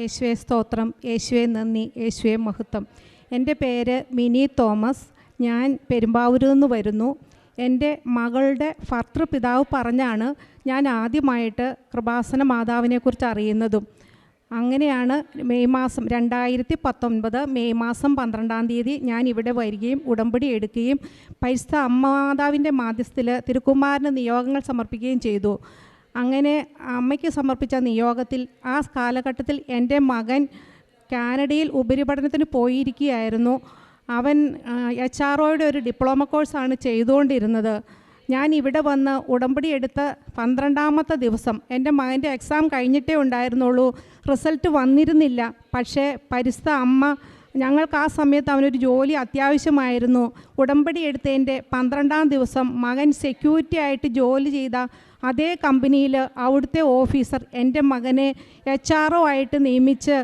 യേശുവെ സ്തോത്രം. യേശുവെ നന്ദി. യേശുവെ മഹത്വം. എന്റെ പേര് മിനി തോമസ്. ഞാൻ പെരുമ്പാവൂരിൽ നിന്ന് വരുന്നു. എന്റെ മകളുടെ ഭർത്തൃപിതാവ് പറഞ്ഞാണ് ഞാൻ ആദ്യമായിട്ട് കൃപാസന മാതാവിനെക്കുറിച്ച് അറിയുന്നതും. അങ്ങനെയാണ് മെയ് മാസം രണ്ടായിരത്തി പത്തൊൻപത് മെയ് മാസം പന്ത്രണ്ടാം തീയതി ഞാൻ ഇവിടെ വരികയും ഉടമ്പടി എടുക്കുകയും പരിസ്ഥ അമ്മമാതാവിന്റെ മാധ്യസ്ഥത്തിൽ തിരുക്കുമാരന് നിയോഗങ്ങൾ സമർപ്പിക്കുകയും ചെയ്തു. അങ്ങനെ അമ്മയ്ക്ക് സമർപ്പിച്ച നിയോഗത്തിൽ ആ കാലഘട്ടത്തിൽ എന്റെ മകൻ കാനഡയിൽ ഉപരിപഠനത്തിന് പോയിരിക്കുകയായിരുന്നു. അവൻ എച്ച് ആർ ഒയുടെ ഒരു ഡിപ്ലോമ കോഴ്സാണ് ചെയ്തുകൊണ്ടിരുന്നത്. ഞാൻ ഇവിടെ വന്ന് ഉടമ്പടി എടുത്ത പന്ത്രണ്ടാമത്തെ ദിവസം എന്റെ മകന്റെ എക്സാം കഴിഞ്ഞിട്ടേ ഉണ്ടായിരുന്നുള്ളൂ. റിസൾട്ട് വന്നിരുന്നില്ല. പക്ഷേ പരിസ്ഥ അമ്മ ഞങ്ങൾക്ക് ആ സമയത്ത് അവനൊരു ജോലി അത്യാവശ്യമായിരുന്നു. ഉടമ്പടി എടുത്തതിന്റെ പന്ത്രണ്ടാം ദിവസം മകൻ സെക്യൂരിറ്റി ആയിട്ട് ജോലി ചെയ്ത അതേ കമ്പനിയിൽ അവിടുത്തെ ഓഫീസർ എന്റെ മകനെ എച്ച് ആർ ആയിട്ട് നിയമിച്ച്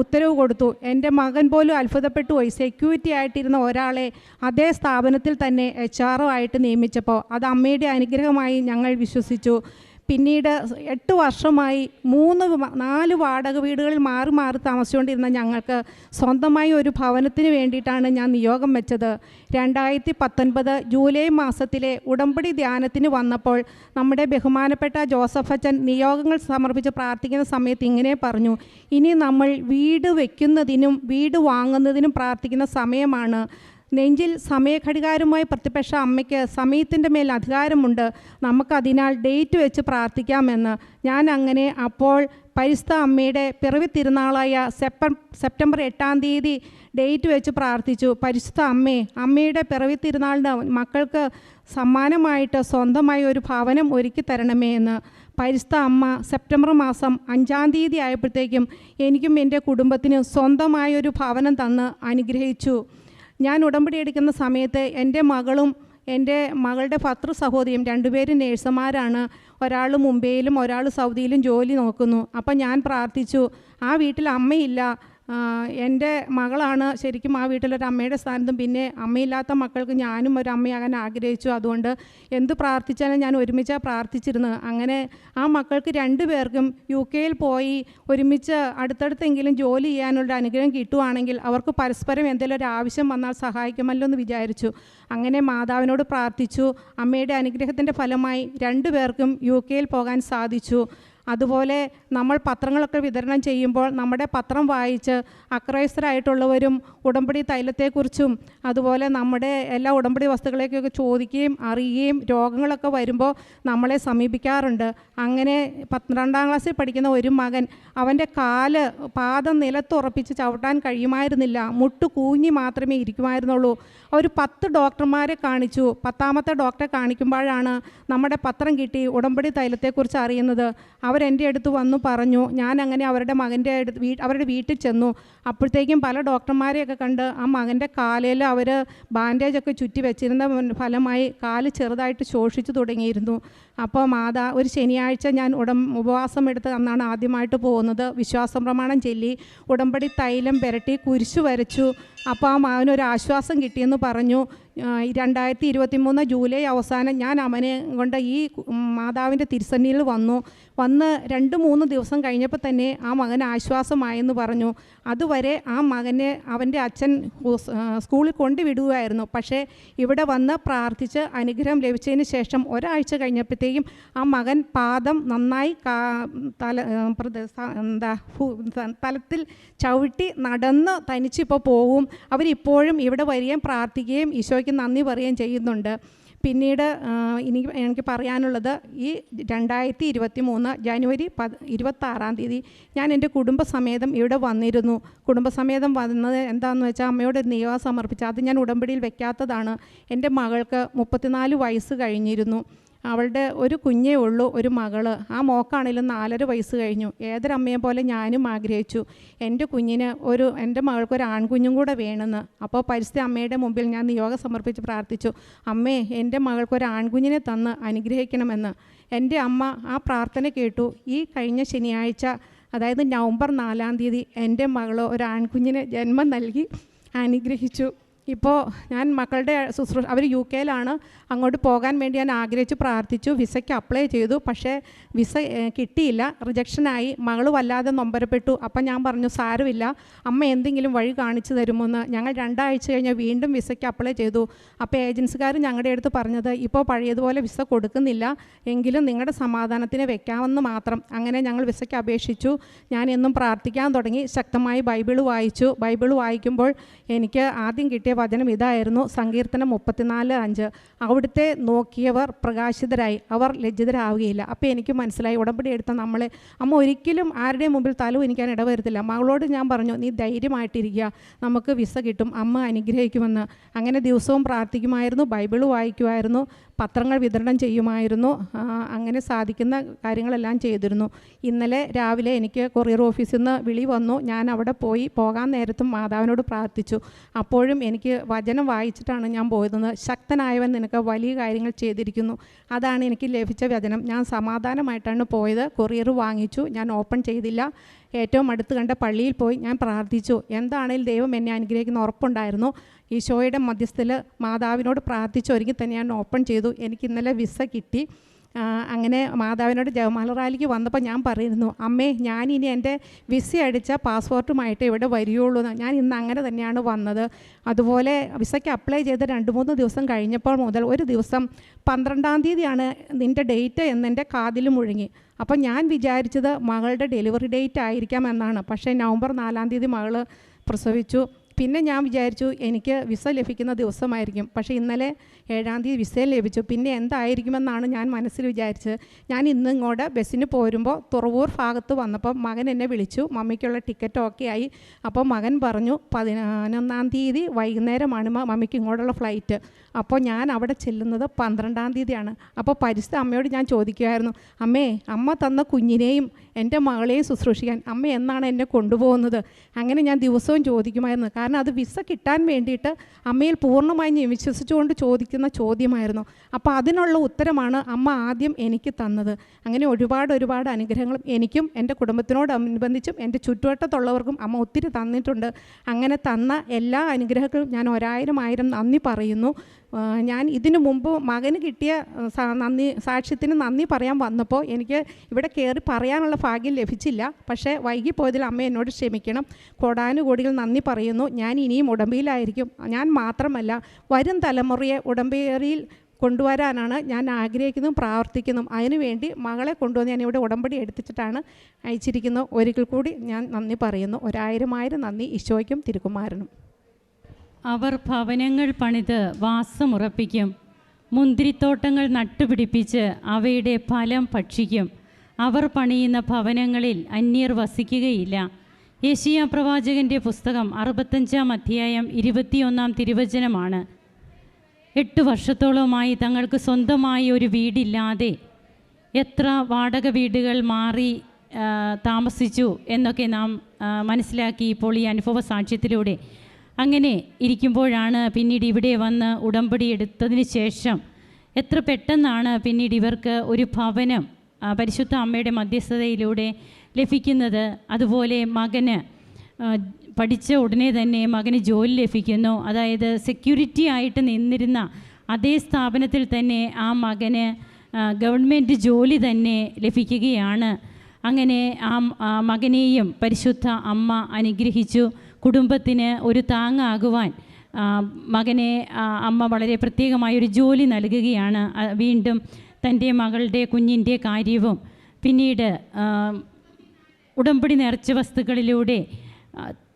ഉത്തരവ് കൊടുത്തു. എന്റെ മകൻ പോലും അത്ഭുതപ്പെട്ടു പോയി. സെക്യൂരിറ്റി ആയിട്ടിരുന്ന ഒരാളെ അതേ സ്ഥാപനത്തിൽ തന്നെ എച്ച് ആർ ആയിട്ട് നിയമിച്ചപ്പോൾ അത് അമ്മയുടെ അനുഗ്രഹമായി ഞങ്ങൾ വിശ്വസിച്ചു. പിന്നീട് എട്ട് വർഷമായി മൂന്ന് നാല് വാടക വീടുകളിൽ മാറി മാറി താമസിച്ചുകൊണ്ടിരുന്ന ഞങ്ങൾക്ക് സ്വന്തമായി ഒരു ഭവനത്തിന് വേണ്ടിയിട്ടാണ് ഞാൻ നിയോഗം വെച്ചത്. രണ്ടായിരത്തി പത്തൊൻപത് ജൂലൈ മാസത്തിലെ ഉടമ്പടി ധ്യാനത്തിന് വന്നപ്പോൾ നമ്മുടെ ബഹുമാനപ്പെട്ട ജോസഫ് അച്ഛൻ നിയോഗങ്ങൾ സമർപ്പിച്ച് പ്രാർത്ഥിക്കുന്ന സമയത്ത് ഇങ്ങനെ പറഞ്ഞു ഇനി നമ്മൾ വീട് വയ്ക്കുന്നതിനും വീട് വാങ്ങുന്നതിനും പ്രാർത്ഥിക്കുന്ന സമയമാണ്. നെഞ്ചിൽ സമയഘടികാരുമായി പ്രതിപക്ഷ അമ്മയ്ക്ക് സമയത്തിന്റെ മേൽ അധികാരമുണ്ട്. നമുക്കതിനാൽ ഡേറ്റ് വെച്ച് പ്രാർത്ഥിക്കാമെന്ന് ഞാൻ അങ്ങനെ അപ്പോൾ പരിസ്ഥ അമ്മയുടെ പിറവി തിരുനാളായ സെപ്റ്റം സെപ്റ്റംബർ എട്ടാം തീയതി ഡേറ്റ് വെച്ച് പ്രാർത്ഥിച്ചു. പരിശുദ്ധ അമ്മേ അമ്മയുടെ പിറവി തിരുനാളിന് മക്കൾക്ക് സമ്മാനമായിട്ട് സ്വന്തമായി ഒരു ഭവനം ഒരുക്കി തരണമേ എന്ന്. പരിസ്ഥ അമ്മ സെപ്റ്റംബർ മാസം അഞ്ചാം തീയതി ആയപ്പോഴത്തേക്കും എനിക്കും എന്റെ കുടുംബത്തിനും സ്വന്തമായൊരു ഭവനം തന്ന് അനുഗ്രഹിച്ചു. ഞാൻ ഉടമ്പടി എടുക്കുന്ന സമയത്ത് എന്റെ മകളും എന്റെ മകളുടെ ഭർത്തൃ സഹോദരിയും രണ്ടുപേരും നേഴ്സുമാരാണ്. ഒരാൾ മുംബൈയിലും ഒരാൾ സൗദിയിലും ജോലി നോക്കുന്നു. അപ്പം ഞാൻ പ്രാർത്ഥിച്ചു ആ വീട്ടിൽ അമ്മയില്ല. എന്റെ മകളാണ് ശരിക്കും ആ വീട്ടിലൊരു അമ്മയുടെ സ്ഥാനത്തും പിന്നെ അമ്മയില്ലാത്ത മക്കൾക്ക് ഞാനും ഒരു അമ്മയാകാൻ ആഗ്രഹിച്ചു. അതുകൊണ്ട് എന്ത് പ്രാർത്ഥിച്ചാലും ഞാൻ ഒരുമിച്ച് പ്രാർത്ഥിച്ചിരുന്നത്. അങ്ങനെ ആ മക്കൾക്ക് രണ്ടു പേർക്കും യു കെയിൽ പോയി ഒരുമിച്ച് അടുത്തടുത്തെങ്കിലും ജോലി ചെയ്യാനുള്ള അനുഗ്രഹം കിട്ടുവാണെങ്കിൽ അവർക്ക് പരസ്പരം എന്തെങ്കിലും ഒരു ആവശ്യം വന്നാൽ സഹായിക്കുമല്ലോ എന്ന് വിചാരിച്ചു. അങ്ങനെ മാതാവിനോട് പ്രാർത്ഥിച്ചു. അമ്മയുടെ അനുഗ്രഹത്തിന്റെ ഫലമായി രണ്ടു പേർക്കും യു കെയിൽ പോകാൻ സാധിച്ചു. അതുപോലെ നമ്മൾ പത്രങ്ങളൊക്കെ വിതരണം ചെയ്യുമ്പോൾ നമ്മുടെ പത്രം വായിച്ച് അക്രൈസ്തരായിട്ടുള്ളവരും ഉടമ്പടി തൈലത്തെക്കുറിച്ചും അതുപോലെ നമ്മുടെ എല്ലാ ഉടമ്പടി വസ്തുക്കളെയൊക്കെ ചോദിക്കുകയും അറിയുകയും രോഗങ്ങളൊക്കെ വരുമ്പോൾ നമ്മളെ സമീപിക്കാറുണ്ട്. അങ്ങനെ പന്ത്രണ്ടാം ക്ലാസ്സിൽ പഠിക്കുന്ന ഒരു മകൻ അവന്റെ കാൽ പാദം നിലത്തുറപ്പിച്ച് ചവിട്ടാൻ കഴിയുമായിരുന്നില്ല. മുട്ട് കൂഞ്ഞി മാത്രമേ ഇരിക്കുമായിരുന്നുള്ളൂ. ഒരു പത്ത് ഡോക്ടർമാരെ കാണിച്ചു. പത്താമത്തെ ഡോക്ടറെ കാണിക്കുമ്പോഴാണ് നമ്മുടെ പത്രം കിട്ടി ഉടമ്പടി തൈലത്തെക്കുറിച്ച് അറിയുന്നത്. അവരെന്റെ അടുത്ത് വന്നു പറഞ്ഞു ഞാൻ അങ്ങനെ അവരുടെ മകന്റെ അടുത്ത് വീ അവരുടെ വീട്ടിൽ ചെന്നു. അപ്പോഴത്തേക്കും പല ഡോക്ടർമാരെയൊക്കെ കണ്ട് ആ മകന്റെ കാലിൽ അവർ ബാൻഡേജൊക്കെ ചുറ്റി വെച്ചിരുന്ന ഫലമായി കാൽ ചെറുതായിട്ട് ശോഷിച്ചു തുടങ്ങിയിരുന്നു. അപ്പോൾ മാതാ ഒരു ശനിയാഴ്ച ഞാൻ ഉടം ഉപവാസം എടുത്ത് അന്നാണ് ആദ്യമായിട്ട് പോകുന്നത്. വിശ്വാസം പ്രമാണം ചൊല്ലി ഉടമ്പടി തൈലം പുരട്ടി കുരിശു വരച്ചു. അപ്പോൾ ആ മകനൊരു ആശ്വാസം കിട്ടിയെന്ന് പറഞ്ഞു. രണ്ടായിരത്തി ഇരുപത്തി മൂന്ന് ജൂലൈ അവസാനം ഞാൻ അവനെ കൊണ്ട് ഈ മാതാവിന്റെ തിരുസന്നിയിൽ വന്നു. വന്ന് രണ്ട് മൂന്ന് ദിവസം കഴിഞ്ഞപ്പോൾ തന്നെ ആ മകൻ ആശ്വാസമായെന്ന് പറഞ്ഞു. അതുവരെ ആ മകനെ അവന്റെ അച്ഛൻ സ്കൂളിൽ കൊണ്ടുവിടുകയായിരുന്നു. പക്ഷേ ഇവിടെ വന്ന് പ്രാർത്ഥിച്ച് അനുഗ്രഹം ലഭിച്ചതിന് ശേഷം ഒരാഴ്ച കഴിഞ്ഞപ്പോഴത്തേക്കും ആ മകൻ പാദം നന്നായി തല എന്താ തലത്തിൽ ചവിട്ടി നടന്ന് തനിച്ചിപ്പോൾ പോവും. അവരിപ്പോഴും ഇവിടെ വരികയും പ്രാർത്ഥിക്കുകയും ഈശോയ്ക്ക് നന്ദി പറയുകയും ചെയ്യുന്നുണ്ട്. പിന്നീട് എനിക്ക് എനിക്ക് പറയാനുള്ളത് ഈ രണ്ടായിരത്തി ഇരുപത്തി മൂന്ന് ജനുവരി പത് ഇരുപത്താറാം തീയതി ഞാൻ എന്റെ കുടുംബസമേതം ഇവിടെ വന്നിരുന്നു. കുടുംബസമേതം വന്നത് എന്താണെന്ന് വെച്ചാൽ അമ്മയോട് നിയമം സമർപ്പിച്ച അത് ഞാൻ ഉടമ്പടിയിൽ വെക്കാത്തതാണ്. എന്റെ മകൾക്ക് മുപ്പത്തിനാല് വയസ്സ് കഴിഞ്ഞിരുന്നു. അവളുടെ ഒരു കുഞ്ഞേ ഉള്ളൂ ഒരു മകൾ. ആ മോക്കാണെങ്കിലും നാലര വയസ്സ് കഴിഞ്ഞു. ഏതൊരമ്മയെ പോലെ ഞാനും ആഗ്രഹിച്ചു. എന്റെ കുഞ്ഞിന് ഒരു എന്റെ മകൾക്ക് ഒരു ആൺകുഞ്ഞും കൂടെ വേണമെന്ന്. അപ്പോൾ പരിസ്ഥിതി അമ്മയുടെ മുമ്പിൽ ഞാൻ നിയോഗം സമർപ്പിച്ച് പ്രാർത്ഥിച്ചു. അമ്മേ എന്റെ മകൾക്ക് ഒരു ആൺകുഞ്ഞിനെ തന്ന് അനുഗ്രഹിക്കണമെന്ന്. എന്റെ അമ്മ ആ പ്രാർത്ഥന കേട്ടു. ഈ കഴിഞ്ഞ ശനിയാഴ്ച അതായത് നവംബർ നാലാം തീയതി എന്റെ മകൾ ഒരു ആൺകുഞ്ഞിന് ജന്മം നൽകി അനുഗ്രഹിച്ചു. ഇപ്പോൾ ഞാൻ മക്കളുടെ ശുശ്രൂഷ അവർ യു കെയിലാണ്. അങ്ങോട്ട് പോകാൻ വേണ്ടി ഞാൻ ആഗ്രഹിച്ചു പ്രാർത്ഥിച്ചു വിസയ്ക്ക് അപ്ലൈ ചെയ്തു. പക്ഷേ വിസ കിട്ടിയില്ല. റിജക്ഷനായി. മകൾ വല്ലാതെ നൊമ്പരപ്പെട്ടു. അപ്പം ഞാൻ പറഞ്ഞു സാരമില്ല. അമ്മ എന്തെങ്കിലും വഴി കാണിച്ചു തരുമെന്ന്? ഞങ്ങൾ രണ്ടാഴ്ച കഴിഞ്ഞ് വീണ്ടും വിസയ്ക്ക് അപ്ലൈ ചെയ്തു. അപ്പോൾ ഏജൻസിക്കാർ ഞങ്ങളുടെ അടുത്ത് പറഞ്ഞത് ഇപ്പോൾ പഴയതുപോലെ വിസ കൊടുക്കുന്നില്ല. എങ്കിലും നിങ്ങളുടെ സമാധാനത്തിന് വെക്കാമെന്ന് മാത്രം. അങ്ങനെ ഞങ്ങൾ വിസയ്ക്ക് അപേക്ഷിച്ചു. ഞാൻ എന്നും പ്രാർത്ഥിക്കാൻ തുടങ്ങി. ശക്തമായി ബൈബിൾ വായിച്ചു. ബൈബിൾ വായിക്കുമ്പോൾ എനിക്ക് ആദ്യം കിട്ടിയ വചനം ഇതായിരുന്നു സങ്കീർത്തനം മുപ്പത്തിനാല് അഞ്ച്. അവിടുത്തെ നോക്കിയവർ പ്രകാശിതരായി. അവർ ലജ്ജിതരാവുകയില്ല. അപ്പോൾ എനിക്ക് മനസ്സിലായി. ഉടമ്പടി എടുത്ത നമ്മളെ അമ്മ ഒരിക്കലും ആരുടെയും മുമ്പിൽ തല എനിക്കാൻ ഇടവരുത്തില്ല. മകളോട് ഞാൻ പറഞ്ഞു നീ ധൈര്യമായിട്ടിരിക്കുക. നമുക്ക് വിസ കിട്ടും. അമ്മ അനുഗ്രഹിക്കുമെന്ന്. അങ്ങനെ ദിവസവും പ്രാർത്ഥിക്കുമായിരുന്നു. ബൈബിൾ വായിക്കുമായിരുന്നു. പത്രങ്ങൾ വിതരണം ചെയ്യുമായിരുന്നു. അങ്ങനെ സാധിക്കുന്ന കാര്യങ്ങളെല്ലാം ചെയ്തിരുന്നു. ഇന്നലെ രാവിലെ എനിക്ക് കൊറിയർ ഓഫീസിൽ നിന്ന് വിളി വന്നു. ഞാൻ അവിടെ പോയി പോകാൻ നേരത്തും മാതാവിനോട് പ്രാർത്ഥിച്ചു. അപ്പോഴും എനിക്ക് വചനം വായിച്ചിട്ടാണ് ഞാൻ പോയതെന്ന്. ശക്തനായവൻ നിനക്ക് വലിയ കാര്യങ്ങൾ ചെയ്തിരിക്കുന്നു. അതാണ് എനിക്ക് ലഭിച്ച വചനം. ഞാൻ സമാധാനമായിട്ടാണ് പോയത്. കൊറിയർ വാങ്ങിച്ചു. ഞാൻ ഓപ്പൺ ചെയ്തില്ല. ഏറ്റവും അടുത്ത് കണ്ട പള്ളിയിൽ പോയി ഞാൻ പ്രാർത്ഥിച്ചു. എന്താണേലും ദൈവം എന്നെ അനുഗ്രഹിക്കുന്ന ഉറപ്പുണ്ടായിരുന്നു. ഈശോയുടെ മധ്യസ്ഥത്തിൽ മാതാവിനോട് പ്രാർത്ഥിച്ചൊരുങ്ങി തന്നെ ഞാൻ ഓപ്പൺ ചെയ്തു. എനിക്ക് ഇന്നലെ വിസ കിട്ടി. അങ്ങനെ മാതാവിനോട് ജവമാല റാലിക്ക് വന്നപ്പോൾ ഞാൻ പറയുന്നു അമ്മേ ഞാനിനി എന്റെ വിസ അടിച്ച പാസ്പോർട്ടുമായിട്ട് ഇവിടെ വരികയുള്ളൂ ഞാൻ ഇന്ന് അങ്ങനെ തന്നെയാണ് വന്നത്. അതുപോലെ വിസയ്ക്ക് അപ്ലൈ ചെയ്ത് രണ്ട് മൂന്ന് ദിവസം കഴിഞ്ഞപ്പോൾ മുതൽ ഒരു ദിവസം പന്ത്രണ്ടാം തീയതിയാണ് നിന്റെ ഡേറ്റ് എന്നെന്റെ കാതിൽ മുഴുങ്ങി. അപ്പോൾ ഞാൻ വിചാരിച്ചത് മകളുടെ ഡെലിവറി ഡേറ്റ് ആയിരിക്കാം എന്നാണ്. പക്ഷേ നവംബർ നാലാം തീയതി മകൾ പ്രസവിച്ചു. പിന്നെ ഞാൻ വിചാരിച്ചു എനിക്ക് വിസ ലഭിക്കുന്ന ദിവസമായിരിക്കും. പക്ഷേ ഇന്നലെ ഏഴാം തീയതി വിസ ലഭിച്ചു. പിന്നെ എന്തായിരിക്കുമെന്നാണ് ഞാൻ മനസ്സിൽ വിചാരിച്ചത്. ഞാൻ ഇന്ന് ഇങ്ങോട്ട് ബസ്സിന് പോരുമ്പോൾ തുറവൂർ ഭാഗത്ത് വന്നപ്പോൾ മകൻ എന്നെ വിളിച്ചു. മമ്മിക്കുള്ള ടിക്കറ്റ് ഓക്കെ ആയി. അപ്പോൾ മകൻ പറഞ്ഞു പതിനൊന്നാം തീയതി വൈകുന്നേരമാണ് മമ്മിക്ക് ഇങ്ങോട്ടുള്ള ഫ്ലൈറ്റ്. അപ്പോൾ ഞാൻ അവിടെ ചെല്ലുന്നത് പന്ത്രണ്ടാം തീയതിയാണ്. അപ്പോൾ പരിസ്ഥിതി അമ്മയോട് ഞാൻ ചോദിക്കുമായിരുന്നു അമ്മേ അമ്മ തന്ന കുഞ്ഞിനെയും എന്റെ മകളെയും ശുശ്രൂഷിക്കാൻ അമ്മ എന്നാണ് എന്നെ കൊണ്ടുപോകുന്നത്? അങ്ങനെ ഞാൻ ദിവസവും ചോദിക്കുമായിരുന്നു. കാരണം അത് വിസ കിട്ടാൻ വേണ്ടിയിട്ട് അമ്മയിൽ പൂർണമായും ഞാൻ വിശ്വസിച്ചുകൊണ്ട് ചോദിക്കുന്ന ചോദ്യമായിരുന്നു. അപ്പോൾ അതിനുള്ള ഉത്തരമാണ് അമ്മ ആദ്യം എനിക്ക് തന്നത്. അങ്ങനെ ഒരുപാട് ഒരുപാട് അനുഗ്രഹങ്ങളും എനിക്കും എന്റെ കുടുംബത്തിനോടനുബന്ധിച്ചും എന്റെ ചുറ്റുവട്ടത്തുള്ളവർക്കും അമ്മ ഒത്തിരി തന്നിട്ടുണ്ട്. അങ്ങനെ തന്ന എല്ലാ അനുഗ്രഹങ്ങളും ഞാൻ ഒരായിരം ആയിരം നന്ദി പറയുന്നു. ഞാൻ ഇതിനു മുമ്പ് മകന് കിട്ടിയ നന്ദി സാക്ഷ്യത്തിന് നന്ദി പറയാൻ വന്നപ്പോൾ എനിക്ക് ഇവിടെ കയറി പറയാനുള്ള ഭാഗ്യം ലഭിച്ചില്ല. പക്ഷേ വൈകിപ്പോയതിൽ അമ്മ എന്നോട് ക്ഷമിക്കണം. കോടാനുകോടികൾ നന്ദി പറയുന്നു. ഞാൻ ഇനിയും ഉടമ്പയിലായിരിക്കും. ഞാൻ മാത്രമല്ല വരും തലമുറയെ ഉടമ്പേറിയിൽ കൊണ്ടുവരാനാണ് ഞാൻ ആഗ്രഹിക്കുന്നതും പ്രാർത്ഥിക്കുന്നതും അതിനുവേണ്ടി മകളെ കൊണ്ടുവന്ന് ഞാൻ ഇവിടെ ഉടമ്പടി എടുത്തിട്ടാണ് അയച്ചിരിക്കുന്നത്. ഒരിക്കൽ കൂടി ഞാൻ നന്ദി പറയുന്നു. ഒരായിരം ആയിരം നന്ദി ഈശോയ്ക്കും തിരുക്കുമാരനും. അവർ ഭവനങ്ങൾ പണിത് വാസമുറപ്പിക്കും. മുന്തിരിത്തോട്ടങ്ങൾ നട്ടുപിടിപ്പിച്ച് അവയുടെ ഫലം ഭക്ഷിക്കും. അവർ പണിയുന്ന ഭവനങ്ങളിൽ അന്യർ വസിക്കുകയില്ല. യേശിയ പ്രവാചകന്റെ പുസ്തകം അറുപത്തഞ്ചാം അധ്യായം ഇരുപത്തിയൊന്നാം തിരുവചനമാണ്. എട്ട് വർഷത്തോളമായി തങ്ങൾക്ക് സ്വന്തമായി ഒരു വീടില്ലാതെ എത്ര വാടക വീടുകൾ മാറി താമസിച്ചു എന്നൊക്കെ നാം മനസ്സിലാക്കി ഇപ്പോൾ ഈ അനുഭവ സാക്ഷ്യത്തിലൂടെ അങ്ങനെ ഇരിക്കുമ്പോഴാണ് പിന്നീട് ഇവിടെ വന്ന് ഉടമ്പടി എടുത്തതിന് ശേഷം എത്ര പെട്ടെന്നാണ് പിന്നീട് ഇവർക്ക് ഒരു ഭവനം പരിശുദ്ധ അമ്മയുടെ മധ്യസ്ഥതയിലൂടെ ലഭിക്കുന്നത്. അതുപോലെ മകന് പഠിച്ച ഉടനെ തന്നെ മകന് ജോലി ലഭിക്കുന്നു. അതായത് സെക്യൂരിറ്റി ആയിട്ട് നിന്നിരുന്ന അതേ സ്ഥാപനത്തിൽ തന്നെ ആ മകന് ഗവൺമെന്റ് ജോലി തന്നെ ലഭിക്കുകയാണ്. അങ്ങനെ ആ മകനെയും പരിശുദ്ധ അമ്മ അനുഗ്രഹിച്ചു. കുടുംബത്തിന് ഒരു താങ്ങാകുവാൻ മകനെ അമ്മ വളരെ പ്രത്യേകമായൊരു ജോലി നൽകുകയാണ് വീണ്ടും തന്റെ മകളുടെ കുഞ്ഞിന്റെ കാര്യവും. പിന്നീട് ഉടമ്പടി നേർച്ച വസ്തുക്കളിലൂടെ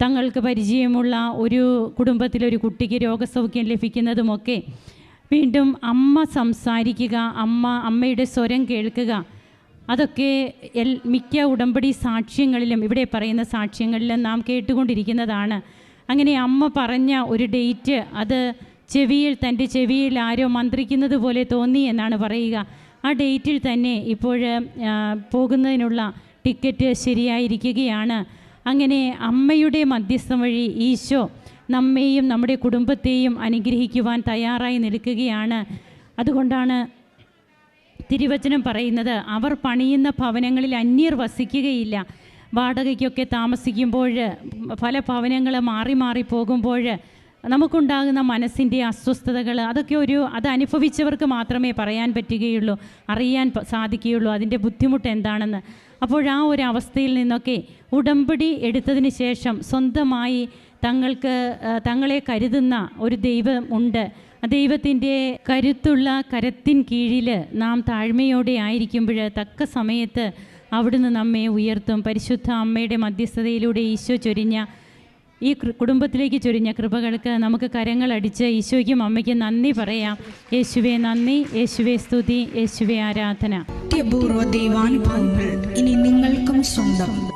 തങ്ങൾക്ക് പരിചയമുള്ള ഒരു കുടുംബത്തിലൊരു കുട്ടിക്ക് രോഗസൗഖ്യം ലഭിക്കുന്നതുമൊക്കെ വീണ്ടും അമ്മ സംസാരിക്കുക അമ്മ അമ്മയുടെ സ്വരം കേൾക്കുക അതൊക്കെ എൽ മിക്ക ഉടമ്പടി സാക്ഷ്യങ്ങളിലും ഇവിടെ പറയുന്ന സാക്ഷ്യങ്ങളിലും നാം കേട്ടുകൊണ്ടിരിക്കുന്നതാണ്. അങ്ങനെ അമ്മ പറഞ്ഞ ഒരു ഡേറ്റ് അത് ചെവിയിൽ തന്റെ ചെവിയിൽ ആരോ മന്ത്രിക്കുന്നത് പോലെ തോന്നി എന്നാണ് പറയുക. ആ ഡേറ്റിൽ തന്നെ ഇപ്പോൾ പോകുന്നതിനുള്ള ടിക്കറ്റ് ശരിയായിരിക്കുകയാണ്. അങ്ങനെ അമ്മയുടെ മധ്യസ്ഥം വഴി ഈശോ നമ്മെയും നമ്മുടെ കുടുംബത്തെയും അനുഗ്രഹിക്കുവാൻ തയ്യാറായി നിൽക്കുകയാണ്. അതുകൊണ്ടാണ് തിരുവചനം പറയുന്നത് അവർ പണിയുന്ന ഭവനങ്ങളിൽ അന്യർ വസിക്കുകയില്ല. വാടകയ്ക്കൊക്കെ താമസിക്കുമ്പോൾ പല ഭവനങ്ങൾ മാറി മാറി പോകുമ്പോൾ നമുക്കുണ്ടാകുന്ന മനസ്സിന്റെ അസ്വസ്ഥതകൾ അതൊക്കെ ഒരു അത് അനുഭവിച്ചവർക്ക് മാത്രമേ പറയാൻ പറ്റുകയുള്ളൂ അറിയാൻ സാധിക്കുകയുള്ളൂ അതിന്റെ ബുദ്ധിമുട്ട് എന്താണെന്ന്. അപ്പോൾ ആ ഒരു അവസ്ഥയിൽ നിന്നൊക്കെ ഉടമ്പടി എടുത്തതിന് ശേഷം സ്വന്തമായി തങ്ങൾക്ക് തങ്ങളെ കരുതുന്ന ഒരു ദൈവം ഉണ്ട്. ദൈവത്തിന്റെ കരുത്തുള്ള കരത്തിൻ കീഴിൽ നാം താഴ്മയോടെ ആയിരിക്കുമ്പോൾ തക്ക സമയത്ത് അവിടുന്ന് നമ്മെ ഉയർത്തും. പരിശുദ്ധ അമ്മയുടെ മധ്യസ്ഥതയിലൂടെ ഈശോ ചൊരിഞ്ഞ ഈ കുടുംബത്തിലേക്ക് ചൊരിഞ്ഞ കൃപകൾക്ക് നമുക്ക് കരങ്ങളടിച്ച് ഈശോയ്ക്കും അമ്മയ്ക്കും നന്ദി പറയാം. യേശുവെ നന്ദി. യേശുവെ സ്തുതി. യേശുവെ ആരാധന. ദൈവാനുഭവങ്ങൾ ഇനി നിങ്ങൾക്കും സ്വന്തം.